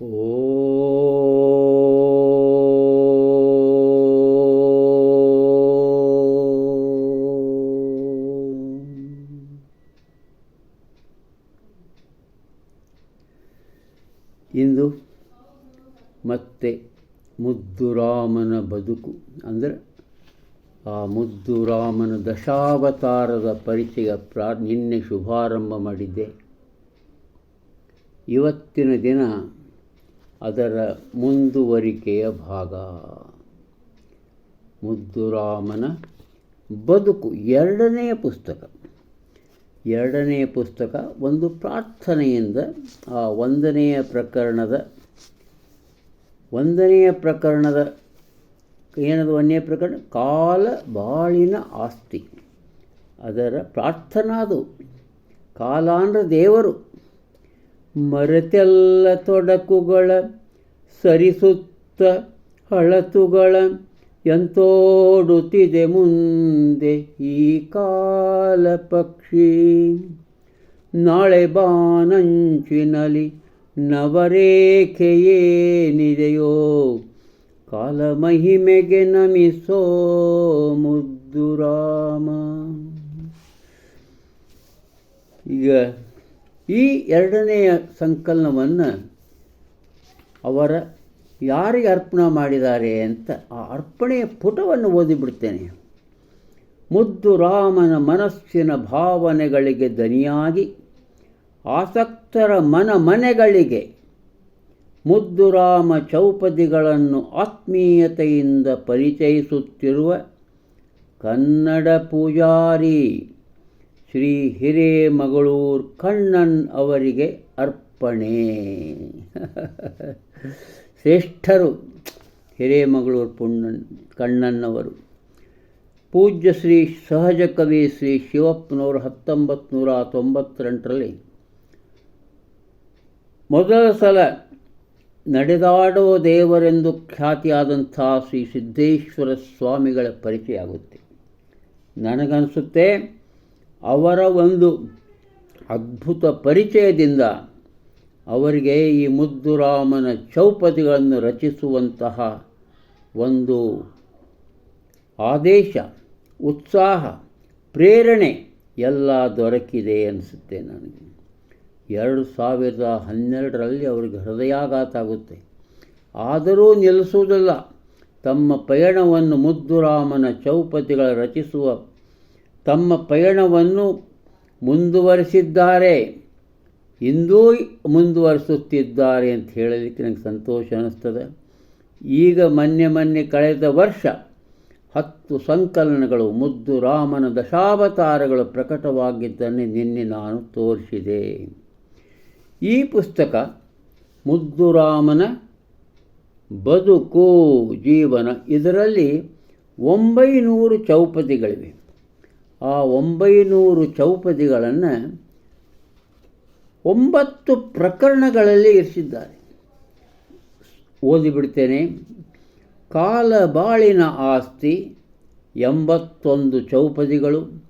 ಇಂದು ಮತ್ತೆ ಮುದ್ದುರಾಮನ ಬದುಕು. ಅಂದರೆ ಆ ಮುದ್ದುರಾಮನ ದಶಾವತಾರದ ಪರಿಚಯ ಪ್ರಾ, ನಿನ್ನೆ ಶುಭಾರಂಭ ಮಾಡಿದ್ದೆ. ಇವತ್ತಿನ ದಿನ ಅದರ ಮುಂದುವರಿಕೆಯ ಭಾಗ. ಮುದ್ದುರಾಮನ ಬದುಕು, ಎರಡನೆಯ ಪುಸ್ತಕ. ಎರಡನೆಯ ಪುಸ್ತಕ ಒಂದು ಪ್ರಾರ್ಥನೆಯಿಂದ, ಆ ಒಂದನೆಯ ಪ್ರಕರಣದ ಒಂದನೆಯ ಪ್ರಕರಣದ, ಏನದು ಒಂದನೆಯ ಪ್ರಕರಣ? ಕಾಲ ಬಾಳಿನ ಆಸ್ತಿ. ಅದರ ಪ್ರಾರ್ಥನಾದು. ಕಾಲಾಂಡ್ರ ಅಂದರೆ ದೇವರು ಮರೆತೆಲ್ಲ ತೊಡಕುಗಳ ಸರಿಸುತ್ತ ಹಳತುಗಳ ಎಂತೋಡುತ್ತಿದೆ ಮುಂದೆ ಈ ಕಾಲ ಪಕ್ಷಿ. ನಾಳೆ ಬಾನಂಚಿನಲಿ ನವರೇಖೆಯೇನಿದೆಯೋ ಕಾಲ ಮಹಿಮೆಗೆ ನಮಿಸೋ ಮುದ್ದುರಾಮ ಈಗ ಈ ಎರಡನೆಯ ಸಂಕಲನವನ್ನು ಅವರ ಯಾರಿಗೆ ಅರ್ಪಣೆ ಮಾಡಿದ್ದಾರೆ ಅಂತ ಆ ಅರ್ಪಣೆಯ ಪುಟವನ್ನು ಓದಿಬಿಡ್ತೇನೆ. ಮುದ್ದು ರಾಮನ ಮನಸ್ಸಿನ ಭಾವನೆಗಳಿಗೆ ದನಿಯಾಗಿ ಆಸಕ್ತರ ಮನ ಮನೆಗಳಿಗೆ ಮುದ್ದುರಾಮ ಚೌಪದಿಗಳನ್ನು ಆತ್ಮೀಯತೆಯಿಂದ ಪರಿಚಯಿಸುತ್ತಿರುವ ಕನ್ನಡ ಪೂಜಾರಿ ಶ್ರೀ ಹಿರೇಮಗಳೂರು ಕಣ್ಣನ್ ಅವರಿಗೆ ಅರ್ಪಣೆ. ಶ್ರೇಷ್ಠರು ಹಿರೇಮಗಳೂರು ಪುಣ್ಣನ್, ಕಣ್ಣನ್ನವರು. ಪೂಜ್ಯ ಶ್ರೀ ಸಹಜ ಕವಿ ಶ್ರೀ ಶಿವಪ್ಪನವರು ಹತ್ತೊಂಬತ್ತು ನೂರ ತೊಂಬತ್ತೆಂಟರಲ್ಲಿ ಮೊದಲ ಸಲ ನಡೆದಾಡೋ ದೇವರೆಂದು ಖ್ಯಾತಿಯಾದಂಥ ಶ್ರೀ ಸಿದ್ದೇಶ್ವರ ಸ್ವಾಮಿಗಳ ಪರಿಚಯ ಆಗುತ್ತೆ. ನನಗನ್ನಿಸುತ್ತೆ ಅವರ ಒಂದು ಅದ್ಭುತ ಪರಿಚಯದಿಂದ ಅವರಿಗೆ ಈ ಮುದ್ದುರಾಮನ ಚೌಪದಿಗಳನ್ನು ರಚಿಸುವಂತಹ ಒಂದು ಆದೇಶ, ಉತ್ಸಾಹ, ಪ್ರೇರಣೆ ಎಲ್ಲ ದೊರಕಿದೆ ಅನಿಸುತ್ತೆ ನನಗೆ. ಎರಡು ಸಾವಿರದ ಹನ್ನೆರಡರಲ್ಲಿ ಅವರಿಗೆ ಹೃದಯಾಘಾತ ಆಗುತ್ತೆ. ಆದರೂ ನಿಲ್ಲಿಸುವುದಿಲ್ಲ. ತಮ್ಮ ಪಯಣವನ್ನು ಮುದ್ದುರಾಮನ ಚೌಪತಿಗಳ ರಚಿಸುವ ತಮ್ಮ ಪಯಣವನ್ನು ಮುಂದುವರಿಸಿದ್ದಾರೆ. ಇಂದೂ ಮುಂದುವರಿಸುತ್ತಿದ್ದಾರೆ ಅಂತ ಹೇಳಲಿಕ್ಕೆ ನನಗೆ ಸಂತೋಷ ಅನ್ನಿಸ್ತದೆ. ಈಗ ಮೊನ್ನೆ ಮೊನ್ನೆ ಕಳೆದ ವರ್ಷ ಹತ್ತು ಸಂಕಲನಗಳು, ಮುದ್ದು ರಾಮನ ದಶಾವತಾರಗಳು ಪ್ರಕಟವಾಗಿದ್ದನ್ನೇ ನಿನ್ನೆ ನಾನು ತೋರಿಸಿದೆ. ಈ ಪುಸ್ತಕ ಮುದ್ದು ರಾಮನ ಬದುಕು, ಜೀವನ, ಇದರಲ್ಲಿ ಒಂಬೈನೂರು ಚೌಪದಿಗಳಿವೆ ಆ ಒಂಬೈನೂರು ಚೌಪದಿಗಳನ್ನು ಒಂಬತ್ತು ಪ್ರಕರಣಗಳಲ್ಲಿ ಇರಿಸಿದ್ದಾರೆ. ಓದಿಬಿಡ್ತೇನೆ. ಕಾಲ ಬಾಳಿನ ಆಸ್ತಿ ಎಂಬತ್ತೊಂದು ಚೌಪದಿಗಳು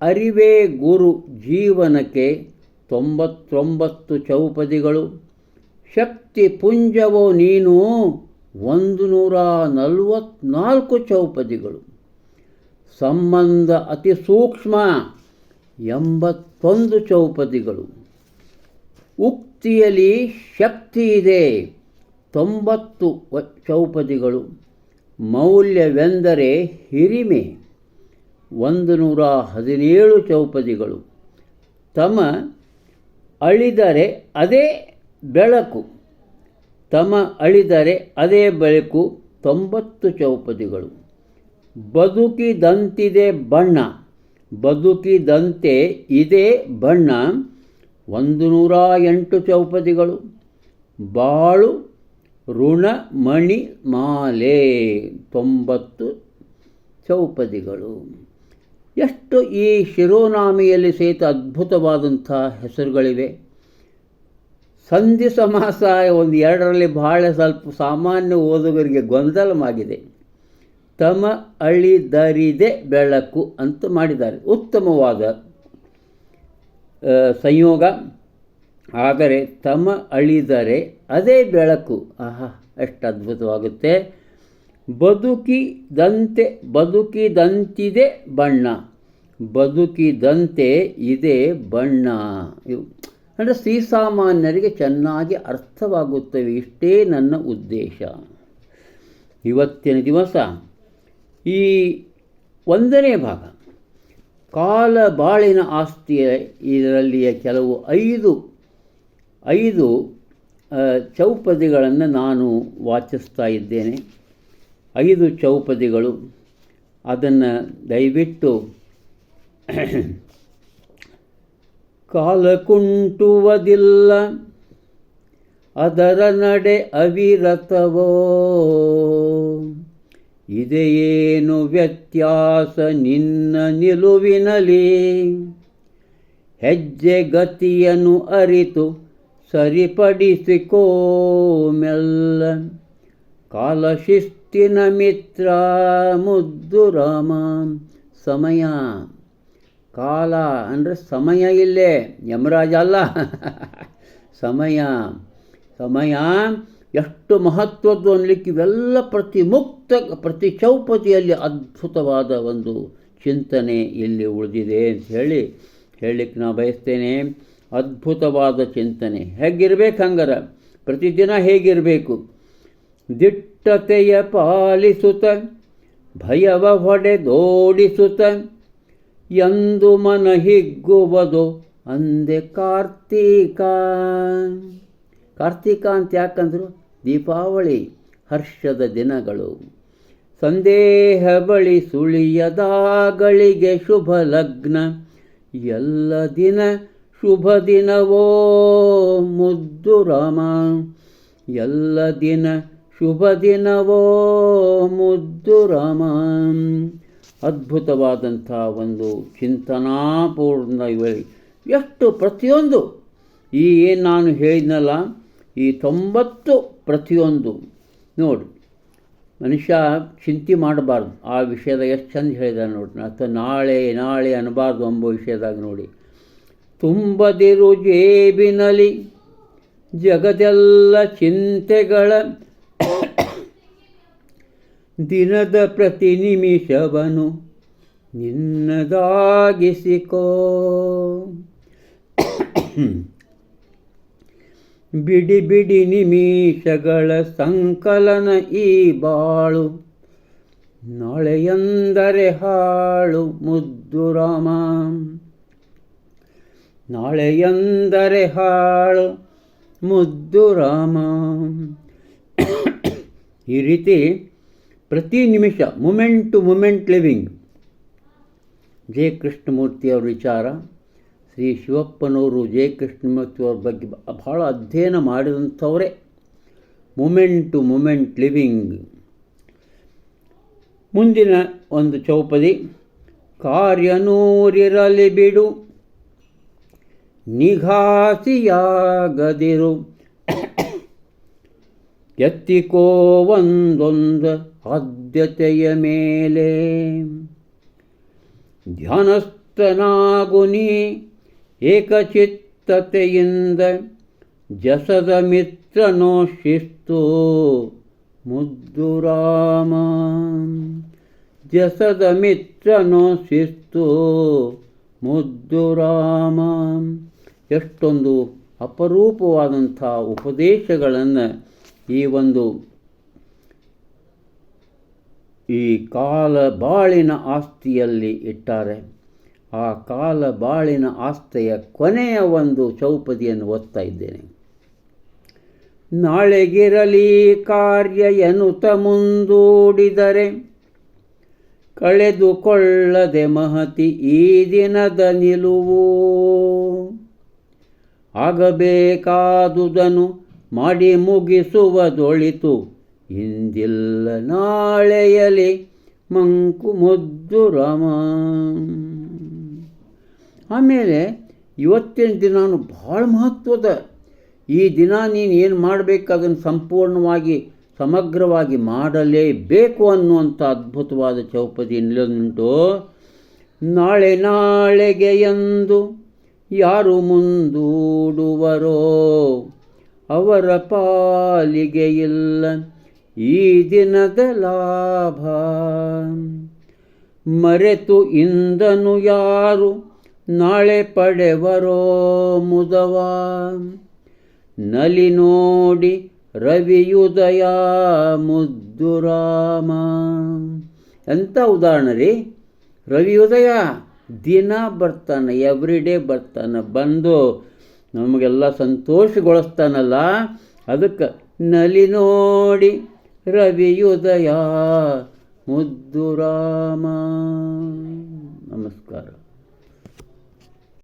ಅರಿವೇ ಗುರು ಜೀವನಕ್ಕೆ ತೊಂಬತ್ತೊಂಬತ್ತು ಚೌಪದಿಗಳು ಶಕ್ತಿ ಪುಂಜವೋ ನೀನು ಒಂದು ನೂರ ನಲವತ್ನಾಲ್ಕು ಚೌಪದಿಗಳು ಸಂಬಂಧ ಅತಿ ಸೂಕ್ಷ್ಮ ಎಂಬತ್ತೊಂದು ಚೌಪದಿಗಳು. ಉಕ್ತಿಯಲ್ಲಿ ಶಕ್ತಿ ಇದೆ, ತೊಂಬತ್ತು ಚೌಪದಿಗಳು. ಮೌಲ್ಯವೆಂದರೆ ಹಿರಿಮೆ ಒಂದು ನೂರ ಹದಿನೇಳು ಚೌಪದಿಗಳು. ತಮ ಅಳಿದರೆ ಅದೇ ಬೆಳಕು, ತಮ ಅಳಿದರೆ ಅದೇ ಬೆಳಕು, ತೊಂಬತ್ತು ಚೌಪದಿಗಳು. ಬದುಕಿದಂತಿದೆ ಬಣ್ಣ. ಬದುಕಿದಂತೆ ಇದೆ ಬಣ್ಣ. ಒಂದು ನೂರ ಎಂಟು ಚೌಪದಿಗಳು ಬಾಳು, ಋಣ, ಮಣಿ, ಮಾಲೆ. ತೊಂಬತ್ತು ಚೌಪದಿಗಳು ಎಷ್ಟು ಈ ಶಿರೋನಾಮಿಯಲ್ಲಿ ಸಹಿತ ಅದ್ಭುತವಾದಂಥ ಹೆಸರುಗಳಿವೆ. ಸಂಧಿ ಸಮಾಸ ಒಂದು ಎರಡರಲ್ಲಿ ಬಹಳ ಸ್ವಲ್ಪ ಸಾಮಾನ್ಯ ಓದುಗರಿಗೆ ಗೊಂದಲವಾಗಿದೆ. ತಮ ಅಳಿದರಿದೆ ಬೆಳಕು ಅಂತ ಮಾಡಿದ್ದಾರೆ. ಉತ್ತಮವಾದ ಸಂಯೋಗ. ಆದರೆ ತಮ ಅಳಿದರೆ ಅದೇ ಬೆಳಕು. ಆಹಾ, ಎಷ್ಟು ಅದ್ಭುತವಾಗುತ್ತೆ. ಬದುಕಿದಂತೆ, ಬದುಕಿದಂತಿದೆ ಬಣ್ಣ. ಬದುಕಿದಂತೆ ಇದೆ ಬಣ್ಣ. ಇವು, ಅಂದರೆ ಶ್ರೀಸಾಮಾನ್ಯರಿಗೆ ಚೆನ್ನಾಗಿ ಅರ್ಥವಾಗುತ್ತವೆ. ಇಷ್ಟೇ ನನ್ನ ಉದ್ದೇಶ. ಇವತ್ತಿನ ದಿವಸ ಈ ಒಂದನೇ ಭಾಗ, ಕಾಲ ಬಾಳಿನ ಆಸ್ತಿಯ ಇದರಲ್ಲಿಯ ಕೆಲವು ಐದು ಐದು ಚೌಪದಿಗಳನ್ನು ನಾನು ವಾಚಿಸ್ತಾ ಇದ್ದೇನೆ. ಐದು ಚೌಪದಿಗಳು. ಅದನ್ನು ದಯವಿಟ್ಟು ಕಾಲ ಕುಂಟುವುದಿಲ್ಲ, ಅದರ ನಡೆ ಅವಿರತವೋ. ಇದೆಯೇನು ವ್ಯತ್ಯಾಸ ನಿನ್ನ ನಿಲುವಿನಲಿ ಹೆಜ್ಜೆ ಗತಿಯನ್ನು ಅರಿತು ಸರಿಪಡಿಸಿಕೋ ಮೆಲ್ಲ. ಕಾಲ ಶಿಸ್ತಿನ ಮಿತ್ರ ಮುದ್ದು ರಾಮ. ಸಮಯ. ಕಾಲ ಅಂದರೆ ಸಮಯ ಇಲ್ಲೇ. ಯಮರಾಜ ಅಲ್ಲ. ಸಮಯ. ಸಮಯ ಎಷ್ಟು ಮಹತ್ವದ್ದು ಅನ್ನಲಿಕ್ಕೆ ಇವೆಲ್ಲ ಪ್ರತಿ ಮುಕ್ತ, ಪ್ರತಿ ಚೌಪತಿಯಲ್ಲಿ ಅದ್ಭುತವಾದ ಒಂದು ಚಿಂತನೆ ಇಲ್ಲಿ ಉಳಿದಿದೆ ಅಂತ ಹೇಳಿ, ಹೇಳಲಿಕ್ಕೆ ನಾ ಬಯಸ್ತೇನೆ. ಅದ್ಭುತವಾದ ಚಿಂತನೆ. ಹೇಗಿರ್ಬೇಕು ಹಂಗಾರ? ಪ್ರತಿದಿನ ಹೇಗಿರಬೇಕು? ದಿಟ್ಟತೆಯ ಪಾಲಿಸುತ್ತ, ಭಯವ ಹೊಡೆದೋಡಿಸುತ್ತ ಎಂದು ಮನ ಹಿಗ್ಗುವುದು ಅಂದೆ ಕಾರ್ತೀಕ. ಕಾರ್ತೀಕ ಅಂತ ಯಾಕಂದ್ರು? ದೀಪಾವಳಿ ಹರ್ಷದ ದಿನಗಳು. ಸಂದೇಹ ಬಳಿ ಸುಳಿಯದಾಗಳಿಗೆ ಶುಭ ಲಗ್ನ. ಎಲ್ಲ ದಿನ ಶುಭ ದಿನವೋ ಮುದ್ದು ರಾಮ. ಎಲ್ಲ ದಿನ ಶುಭ ದಿನವೋ ಮುದ್ದು ರಾಮ. ಅದ್ಭುತವಾದಂಥ ಒಂದು ಚಿಂತನಾಪೂರ್ಣ ಇವೆ ಎಷ್ಟು ಪ್ರತಿಯೊಂದು. ಈ ಏನು ನಾನು ಹೇಳಿದ್ನಲ್ಲ, ಈ ತೊಂಬತ್ತು ಪ್ರತಿಯೊಂದು. ನೋಡಿ, ಮನುಷ್ಯ ಚಿಂತೆ ಮಾಡಬಾರ್ದು. ಆ ವಿಷಯದ ಎಷ್ಟು ಚಂದ ಹೇಳಿದ ನೋಡಿ. ಅಥವಾ ನಾಳೆ ನಾಳೆ ಅನ್ನಬಾರ್ದು ಎಂಬ ವಿಷಯದಾಗ ನೋಡಿ. ತುಂಬದಿರು ಜೇಬಿನಲಿ ಜಗದೆಲ್ಲ ಚಿಂತೆಗಳ ದಿನದ ಪ್ರತಿ ನಿಮಿಷವನು ನಿನ್ನದಾಗಿಸಿಕೋ. ಬಿಡಿ ಬಿಡಿ ನಿಮಿಷಗಳ ಸಂಕಲನ ಈ ಬಾಳು. ನಾಳೆಯೆಂದರೆ ಹಾಳು ಮುದ್ದು ರಾಮ. ನಾಳೆಯೆಂದರೆ ಹಾಳು ಮುದ್ದು ರಾಮ. ಈ ರೀತಿ ಪ್ರತಿ ನಿಮಿಷ moment to moment living J ಕೃಷ್ಣಮೂರ್ತಿಯವರ ವಿಚಾರ. ಶ್ರೀ ಶಿವಪ್ಪನವರು ಜೆ ಕೃಷ್ಣಮೂರ್ತಿಯವ್ರ ಬಗ್ಗೆ ಬಹಳ ಅಧ್ಯಯನ ಮಾಡಿದಂಥವರೇ. ಮೂಮೆಂಟ್ ಟು ಮೂಮೆಂಟ್ ಲಿವಿಂಗ್ ಮುಂದಿನ ಒಂದು ಚೌಪದಿ, ಕಾರ್ಯನೂರಿರಲಿ ಬಿಡು, ನಿಘಾಸಿಯಾಗದಿರು. ಎತ್ತಿಕೋ ಒಂದೊಂದು ಆದ್ಯತೆಯ ಮೇಲೆ. ಧ್ಯಾನಸ್ಥನಾಗುನಿ ಏಕಚಿತ್ತತೆಯಿಂದ ಜಸದ ಮಿತ್ರನೋ ಶಿಸ್ತು. ಮುದ್ದು ರಾಮ. ಜಸದ ಮಿತ್ರನೋ ಶಿಸ್ತು. ಮುದ್ದು ರಾಮ. ಎಷ್ಟೊಂದು ಅಪರೂಪವಾದಂಥ ಉಪದೇಶಗಳನ್ನು ಈ ಒಂದು ಈ ಕಾಲ ಬಾಳಿನ ಆಸ್ತಿಯಲ್ಲಿ ಇಟ್ಟಾರೆ. ಆ ಕಾಲ ಬಾಳಿನ ಆಸ್ತೆಯ ಕೊನೆಯ ಒಂದು ಚೌಪದಿಯನ್ನು ಓದ್ತಾ ಇದ್ದೇನೆ. ನಾಳೆಗಿರಲಿ ಕಾರ್ಯ ಎನ್ನುತ್ತ ಮುಂದೂಡಿದರೆ ಕಳೆದುಕೊಳ್ಳದೆ ಮಹತಿ ಈ ದಿನದ ನಿಲುವು. ಆಗಬೇಕಾದುದನ್ನು ಮಾಡಿ ಮುಗಿಸುವುದೊಳಿತು. ಇಂದಿಲ್ಲ ನಾಳೆಯಲಿ ಮಂಕು ಮುದ್ದು ರಾಮ. ಆಮೇಲೆ ಇವತ್ತಿನ ದಿನಾನು ಭಾಳ ಮಹತ್ವದ. ಈ ದಿನ ನೀನು ಏನು ಮಾಡಬೇಕು ಅದನ್ನು ಸಂಪೂರ್ಣವಾಗಿ, ಸಮಗ್ರವಾಗಿ ಮಾಡಲೇಬೇಕು ಅನ್ನುವಂಥ ಅದ್ಭುತವಾದ ಚೌಪದಿ ನಿಲ್ಲುಂಟು. ನಾಳೆ ನಾಳೆಗೆ ಎಂದು ಯಾರು ಮುಂದೂಡುವರೋ ಅವರ ಪಾಲಿಗೆ ಇಲ್ಲ. ಈ ದಿನದ ಲಾಭ ಮರೆತು ಇಂದನು ಯಾರು ನಾಳೆ ಪಡೆವರೋ ಮುದವ? ನಲಿ ನೋಡಿ ರವಿಯುದಯ ಮುದ್ದು ರಾಮ. ಎಂಥ ಉದಾಹರಣೆ ರೀ? ರವಿಯುದಯ ದಿನ ಬರ್ತಾನೆ ಎವ್ರಿ ಡೇ ಬರ್ತಾನೆ, ಬಂದು ನಮಗೆಲ್ಲ ಸಂತೋಷಗೊಳಿಸ್ತಾನಲ್ಲ, ಅದಕ್ಕೆ ನಲಿ ನೋಡಿ ರವಿಯುದಯ ಮುದ್ದು ರಾಮ. ನಮಸ್ಕಾರ.